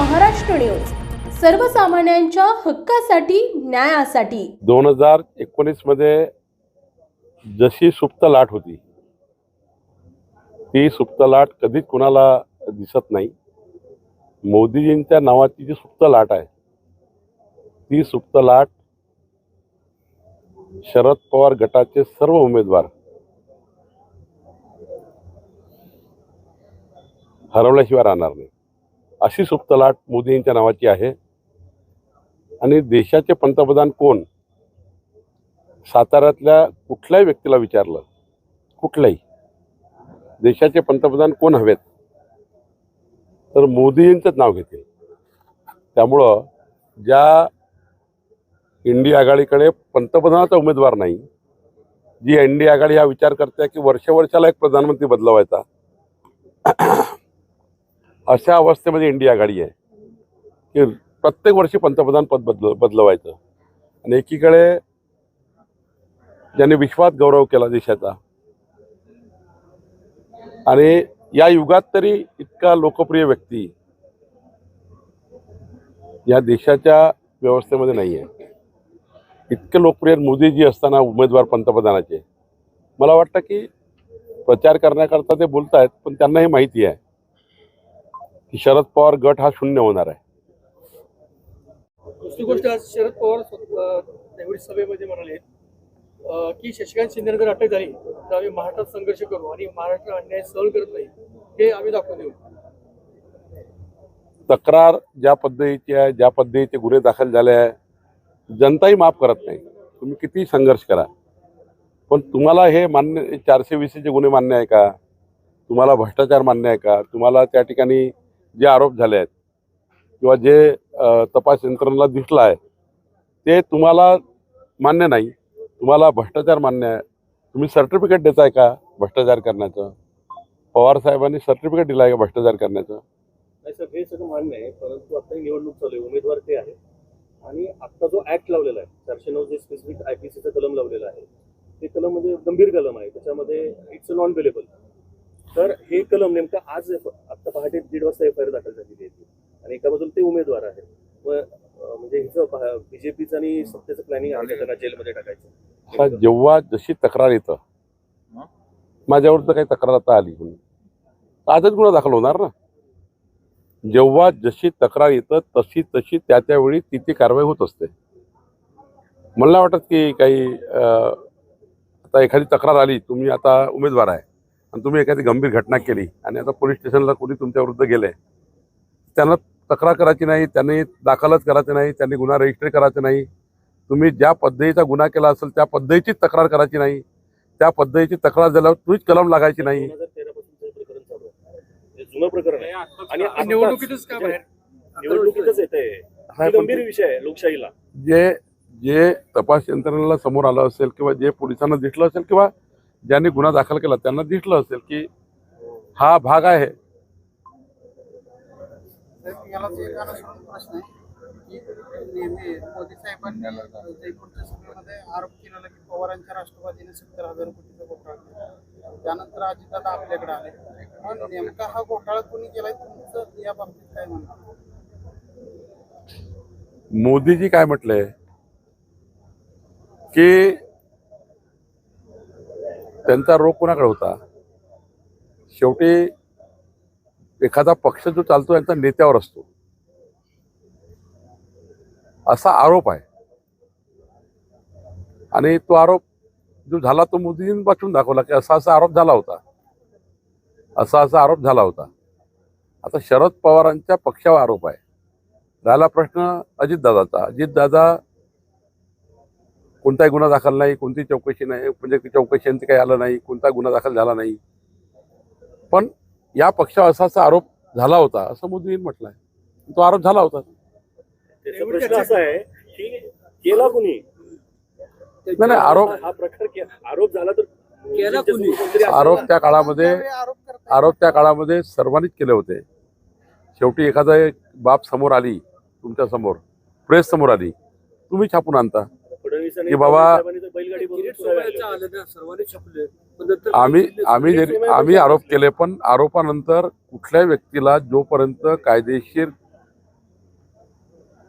Maharashtra news. सर्वसामान्यांच्या हक्कासाठी न्यायासाठी. दोन हजार एकोणीसमध्ये जशी सुप्त लाट होती ती सुप्त लाट कधीच कुणाला दिसत नाही. मोदीजींच्या नावाची जी सुप्त लाट आहे ती सुप्त लाट शरद पवार गटाचे सर्व उमेदवार हरवल्याशिवाय राहणार नाही. अशी सुप्तलाट मोदी मोदींच्या नावाची आहे. आणि देशाचे पंतप्रधान कोण? साताऱ्यातल्या कुठल्याही व्यक्तीला विचारलं कुठल्याही देशाचे पंतप्रधान कोण हवेत? तर मोदींचंच नाव घेतील. त्यामुळं ज्या इंडिया आघाडीकडे पंतप्रधानाचा उमेदवार नाही जी एन डी आघाडी हा विचार करते की वर्ष वर्षाला एक प्रधानमंत्री बदलवायचा. अशा अवस्थेमध्ये इंडिया आघाडी आहे. की प्रत्येक वर्षी पंतप्रधान पद बदल बदलवायचं. आणि एकीकडे ज्यांनी विश्वात गौरव केला देशाचा आणि या युगात तरी इतका लोकप्रिय व्यक्ती या देशाच्या व्यवस्थेमध्ये नाही आहे. इतके लोकप्रिय मोदीजी असताना उमेदवार पंतप्रधानाचे. मला वाटतं की प्रचार करण्याकरता ते बोलत आहेत पण त्यांनाही माहिती आहे. की शरद पवार गट हा शून्य होणार आहे. दुसरी गोष्ट आज शरद पवार त्यावेळी सभेमध्ये म्हणाले की शशिकांत शिंदे जर अटक झाली तर आम्ही महाराष्ट्रात संघर्ष करू आणि महाराष्ट्र अन्याय सहन करत नाही हे आम्ही दाखवून देऊ. तक्रार ज्या पद्धतीची आहे ज्या पद्धतीचे गुन्हे दाखल झाले आहे जनताही माफ करत नाही. तुम्ही किती संघर्ष करा. पण तुम्हाला हे मान्य चारशे वीसचे गुन्हे मान्य आहे का? तुम्हाला भ्रष्टाचार मान्य आहे का? तुम्हाला त्या ठिकाणी जे आरोप झाले आहेत किंवा जे तपास यंत्रणेला दिसला आहे ते तुम्हाला मान्य नाही. तुम्हाला भ्रष्टाचार मान्य आहे. तुम्ही सर्टिफिकेट देताय का भ्रष्टाचार करण्याचं? पवार साहेबांनी सर्टिफिकेट दिलं आहे का भ्रष्टाचार करण्याचं? नाही सर हे सगळं मान्य आहे परंतु आता ही निवडणूक चालू आहे उमेदवार ते आहे आणि आत्ता जो ऍक्ट लावलेला आहे चारशे नऊ जे स्पेसिफिक आय पी सीचं कलम लावलेलं आहे ते कलम म्हणजे गंभीर कलम आहे त्याच्यामध्ये इट्स नॉन अवेलेबल तर हे कलम नेमकं आज आता पहाटे दीड वाजता एफ आय आर दाखल झालेली आहे आणि एका बाजूला ते उमेदवार आहे व अं, म्हणजे हिचं बीजेपीचं आणि सत्तेचं प्लॅनिंग आहे त्यांना जेलमध्ये आता टाकायचं जेव्हा जशी तक्रार येतं माझ्यावर तर काही तक्रार आता आली म्हणून आजच गुन्हा दाखल होणार ना? जेव्हा जशी तक्रार येतं तशी तशी त्या त्यावेळी ती ती कारवाई होत असते. मला वाटत की काही आता एखादी तक्रार आली तुम्ही आता उमेदवार आहे. आणि तुम्ही एखादी गंभीर घटना केली आणि आता पोलीस स्टेशनला कोणी तुमच्या विरुद्ध गेले त्यांना तक्रार करायची नाही त्यांनी दाखलच करायचं नाही त्यांनी गुन्हा रजिस्टर करायचा नाही. तुम्ही ज्या पद्धतीचा गुन्हा केला असेल त्या पद्धतीची तक्रार करायची नाही. त्या पद्धतीची तक्रार झाल्यावर तुम्हीच कलम लागायची नाही. दोन हजार तेरा पासून प्रकरण चालू आहे जुनं प्रकरण आहे आणि आणि आत्ताच- निवडणुकीतच का बाहेर? निवडणुकीतच येत आहे. गंभीर विषय आहे लोकशाहीला. जे जे तपास यंत्रणेला समोर आलं असेल किंवा जे पोलिसांना दिसलं असेल किंवा ज्यांनी गुन्हा दाखल केला त्यांना दिसलं असेल की हा भाग आहे. प्रश्न नेहमी मोदी साहेबांनी जयपूरच्या सभेमध्ये आरोप केलेला की पवारांच्या राष्ट्रवादीने सत्तर हजार कोटीचा घोटाळा केला. त्यानंतर अजितदादा आपल्याकडे आले. पण नेमका हा घोटाळा कोणी केलाय? तुमचं या बाबतीत काय म्हणणं मोदीजी काय म्हटलंय की त्यांचा रोग कोणाकडे होता? शेवटी एखादा पक्ष जो चालतो यांचा नेत्यावर असतो. असा आरोप आहे. आणि तो आरोप जो झाला तो मोदीजींनी वाचून दाखवला की असा असा आरोप झाला होता. असा असा आरोप झाला होता. आता शरद पवारांच्या पक्षावर आरोप आहे. राहिला प्रश्न अजितदादाचा. अजितदादा कोणताही गुन्हा दाखल नाही कोणती चौकशी नाही म्हणजे चौकशींचे काही आलं नाही कोणता गुन्हा दाखल झाला नाही. पण या पक्षावर असा असा आरोप झाला होता असं मोदींनी म्हटलं आहे तो आरोप झाला होता. प्रश्न असा आहे की केला कुणी? नाही नाही आरोप हा प्रकार आरोप झाला तर आरोप त्या काळामध्ये आरोप त्या काळामध्ये सर्वांनीच केले होते. शेवटी एखादा एक बाब समोर आली तुमच्यासमोर प्रेस समोर आली तुम्ही छापून आणता. की बाबा- आम्ही आम्ही जरी आम्ही आरोप केले पण आरोपानंतर कुठल्याही व्यक्तीला जोपर्यंत कायदेशीर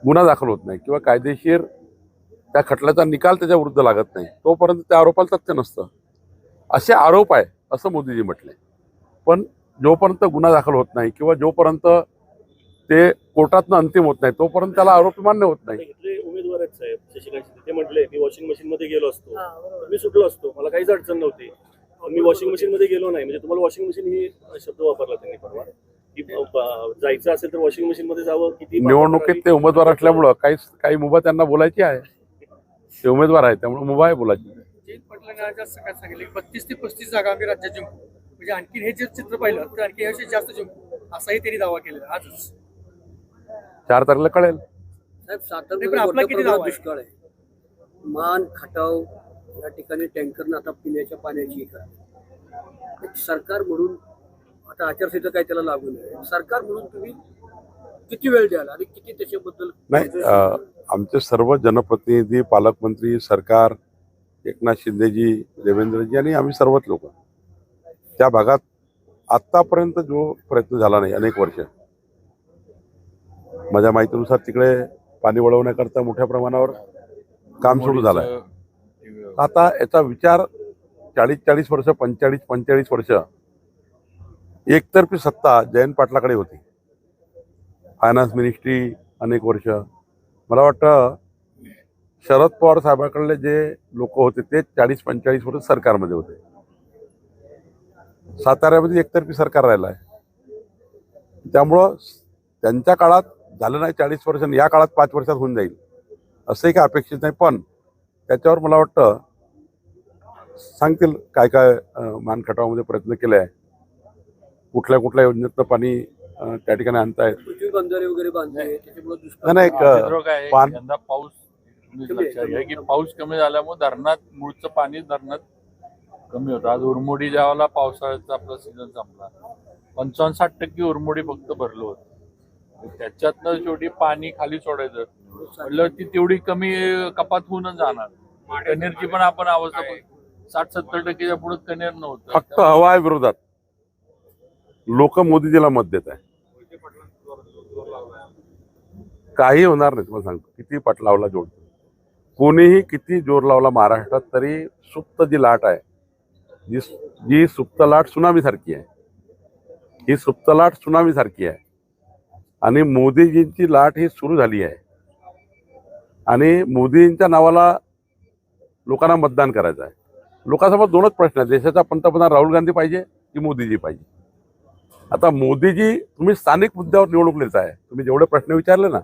गुन्हा दाखल होत नाही किंवा कायदेशीर त्या खटल्याचा निकाल त्याच्या विरुद्ध लागत नाही तोपर्यंत त्या आरोपाला तथ्य नसतं. असे आरोप आहे असं मोदीजी म्हटले. पण जोपर्यंत गुन्हा दाखल होत नाही किंवा जोपर्यंत ते कोर्टातनं अंतिम होत नाही तोपर्यंत त्याला आरोप मान्य होत नाही. आहेत साहेब शशिकांत शिंदे ते म्हटले मी वॉशिंग मशीन मध्ये गेलो असतो. तर मी सुटलो असतो. मला काहीच अडचण नव्हती. पण मी वॉशिंग मशीन मध्ये गेलो नाही. म्हणजे तुम्हाला वॉशिंग मशीन ही शब्द वापरला त्यांनी परवा. की जायचं असेल तर वॉशिंग मशीन मध्ये जावं किती निवडणुकीत ते उमेदवार असल्यामुळं काही काही मुभा त्यांना बोलायची आहे. ते उमेदवार आहे त्यामुळे मुभा आहे बोलायची. जयंत पाटलांनी आज सकाळी सांगितलं? की बत्तीस ते पस्तीस जागा आम्ही राज्यात जिंकू. म्हणजे आणखी हे जे चित्र पाहिलं तर आणखी जास्त जिंकू असाही त्यांनी दावा केलेला आजच. चार तारखेला कळेल. साहेब सातारमध्ये मोठ्या प्रमाणात? दुष्काळ आहे. मान खटाव या ठिकाणी टँकरनं आता पिण्याच्या पाण्याची हे करा. एक सरकार म्हणून आता आचारसंहिता काय त्याला लागू नये. सरकार म्हणून तुम्ही किती वेळ द्याल आणि किती त्याच्याबद्दल नाही आमचे सर्व जनप्रतिनिधी पालकमंत्री सरकार एकनाथ शिंदेजी देवेंद्रजी आणि आम्ही सर्वच लोक. त्या भागात आत्तापर्यंत जो प्रयत्न झाला नाही अनेक वर्ष. माझ्या माहितीनुसार तिकडे पाणी वळवण्याकरता मोठ्या प्रमाणावर काम सुरू झालं आहे आता याचा विचार चाळीस चाळीस वर्ष पंचेचाळीस पंचेचाळीस वर्ष एकतर्फी सत्ता जयंत पाटलाकडे होती. फायनान्स मिनिस्ट्री अनेक वर्ष. मला वाटतं शरद पवार साहेबांकडले जे लोक होते ते चाळीस पंचेचाळीस वर्ष सरकारमध्ये होते. साताऱ्यामध्ये एकतर्फी सरकार राहिलं आहे त्यामुळं त्यांच्या काळात झालं नाही चाळीस वर्षांनी या काळात पाच वर्षात होऊन जाईल. असंही काय अपेक्षित नाही पण त्याच्यावर मला वाटतं सांगतील काय काय मानखटावामध्ये प्रयत्न केले आहे कुठल्या कुठल्या योजनेतनं पाणी त्या ठिकाणी आणतायत. पृथ्वी बंधारे वगैरे बांधले त्याच्यामुळे नाही, दुष्काळ नाही, एक, चित्र काय आहे, पान- यंदा पाऊस पाऊस कमी झाल्यामुळे धरणात मूळचं पाणी धरणात कमी होतं. आज उरमोडी ज्यावेळेला पावसाळ्याचा आपला सीझन संपला पंचावन्न साठ टक्के उरमोडी फक्त भरलं होतं. त्याच्यातनं शेवटी पाणी खाली सोडायचं. म्हटलं ती तेवढी कमी कपात होऊनच जाणार. कनेरची पण आपण अवस्था साठ सत्तर टक्केच्या पुढे कनेर नव्हतं. फक्त हवा आहे विरोधात. लोक मोदीजीला मत देत आहे. काही होणार नाही तुम्हाला सांगतो. किती पट लावला जोड. कोणीही किती जोर लावला महाराष्ट्रात तरी सुप्त जी लाट आहे जी जी सुप्त लाट सुनामी सारखी आहे. ही सुप्त लाट सुनामी सारखी आहे. आणि मोदीजींची लाट ही सुरू झाली आहे. आणि मोदींच्या नावाला लोकांना मतदान करायचं आहे. लोकांसमोर दोनच प्रश्न आहेत. देशाचा पंतप्रधान राहुल गांधी पाहिजे की मोदीजी पाहिजे? आता मोदीजी तुम्ही स्थानिक मुद्द्यावर निवडणूक नेत आहे. तुम्ही जेवढे प्रश्न विचारले ना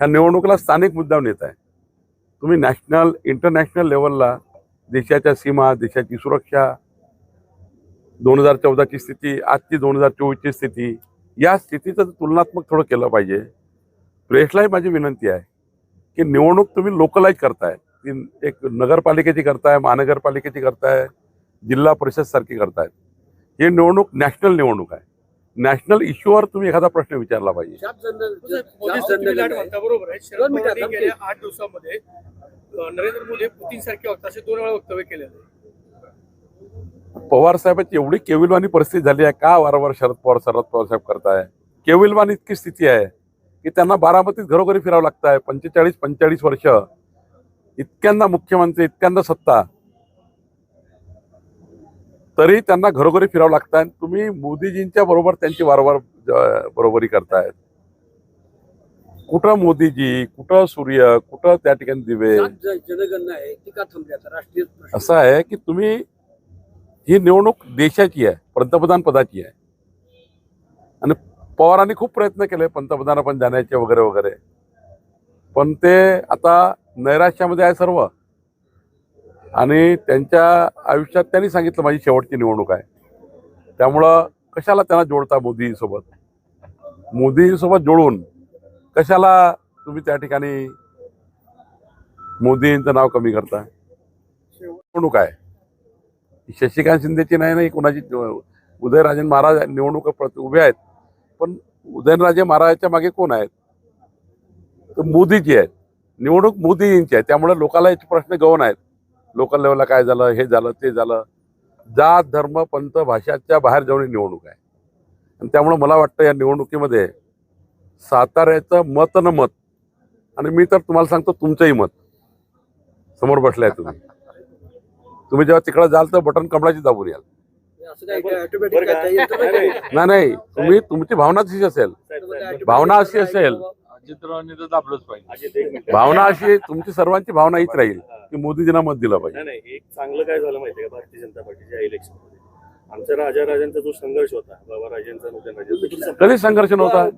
ह्या निवडणुकीला स्थानिक मुद्द्यावर नेत आहे. तुम्ही नॅशनल इंटरनॅशनल लेवलला देशाच्या सीमा देशाची सुरक्षा दोन हजार चौदाची स्थिती आजची दोन हजार चोवीसची स्थिती या स्थितीचं तुलनात्मक थोडं केलं पाहिजे. प्रेसलाही माझी विनंती आहे की निवडणूक तुम्ही लोकलाईज करताय. ती एक नगरपालिकेची करताय महानगरपालिकेची करताय जिल्हा परिषद सारखी करतायत ही निवडणूक नॅशनल निवडणूक आहे. नॅशनल इश्यूवर तुम्ही एखादा प्रश्न विचारला पाहिजे. बरोबर आहे. गेल्या आठ दिवसामध्ये नरेंद्र मोदी पुतीन सारखे वक्ता असे दोन वेळा वक्तव्य केलेलं. आहे पवार साहेबांची एवढी केविलवाणी परिस्थिती झाली आहे. का वारंवार शरद पवार शरद पवार साहेब करताय? केविलवाणी इतकी स्थिती आहे की त्यांना बारामतीत घरोघरी फिरावं लागतं आहे पंचेचाळीस पंचेचाळीस वर्ष. इतक्यांदा मुख्यमंत्री इतक्यांदा सत्ता. तरी त्यांना घरोघरी फिरावं लागतं आहे तुम्ही मोदीजींच्या बरोबर त्यांची वारंवार बरोबरी करतायत. कुठं मोदीजी कुठं सूर्य कुठं त्या ठिकाणी दिवे? जनगणना आहे. असं आहे की तुम्ही ही निवडणूक देशाची आहे पंतप्रधान पदाची आहे. आणि पवारांनी खूप प्रयत्न केले पंतप्रधान पण जाण्याचे वगैरे वगैरे. पण ते आता नैराश्यामध्ये आहे सर्व. आणि त्यांच्या आयुष्यात त्यांनी सांगितलं माझी शेवटची निवडणूक आहे. त्यामुळं कशाला त्यांना जोडता मोदीसोबत? मोदीसोबत जोडून कशाला तुम्ही त्या ठिकाणी मोदींचं नाव कमी करता निवडणूक आहे. शशिकांत शिंदेची नाही नाही कोणाची उदयराजन महाराज निवडणूक प्रत- उभे आहेत. पण उदयनराजे महाराजांच्या मागे कोण आहेत? तर मोदीजी आहेत. निवडणूक मोदीजींची आहे. त्यामुळे लोकांना याचे प्रश्न गौण आहेत. लोकल लेवलला काय झालं हे झालं ते झालं. जात धर्म पंथ भाषाच्या बाहेर जाऊन ही निवडणूक आहे. आणि त्यामुळं मला वाटतं या निवडणुकीमध्ये साताऱ्याचं मत न मत आणि मी तर तुम्हाला सांगतो तुमचंही मत. समोर बसलाय तुम्ही. तुम्ही जेव्हा तिकडे जाल तर बटन कमळाची दाबून याल? नाही, तुम्ही तुमची भावना तशी असेल. भावना अशी असेल. दाबलंच पाहिजे. भावना अशी तुमची सर्वांची भावना हीच राहील की मोदीजींना मत दिलं पाहिजे. नाही नाही एक चांगलं काय झालं माहितीये का? भारतीय जनता पार्टीच्या इलेक्शनमध्ये आमच्या राजा राजांचा जो संघर्ष होता बाबा राजांचा कधीच संघर्ष नव्हता.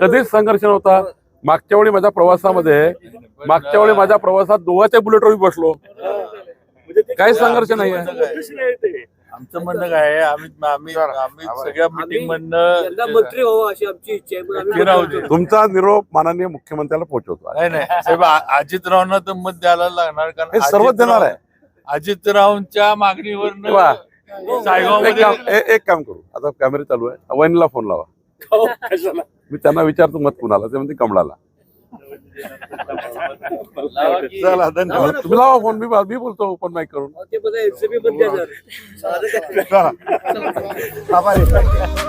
कधीच संघर्ष नव्हता. मागच्या वेळी माझ्या प्रवासामध्ये मागच्या वेळी माझ्या प्रवासात दोघाच्या बुलेटवर मी बसलो. म्हणजे काही संघर्ष ते. आमचं म्हणणं काय आहे आम्ही आम्ही आम्ही सगळ्या मिटिंग मधनं मंत्री व्हावं अशी आमची इच्छा आहे राहू दे. तुमचा निरोप माननीय मुख्यमंत्र्याला पोहोचवतो. नाही नाही. साहेब अजितरावांना तर मत द्यायला लागणार कारण हे सर्वच देणार आहे. अजितराव- अजितरावांच्या मागणीवर एक काम ए- एक काम करू. आता कॅमेरे चालू आहे. वहिनीला फोन लावा. हो? मी त्यांना विचारतो मत कुणाला ते म्हणते कमळाला. चला धन्यवाद. तुम्ही लावा फोन मी मी बोलतो ओपन माईक करून. जरा.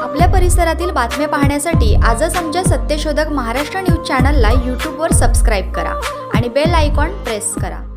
आपल्या परिसरातील बातम्या पाहण्यासाठी आजच आमच्या सत्यशोधक महाराष्ट्र न्यूज चॅनलला यूट्यूबवर सबस्क्राईब करा आणि बेल आयकॉन प्रेस करा.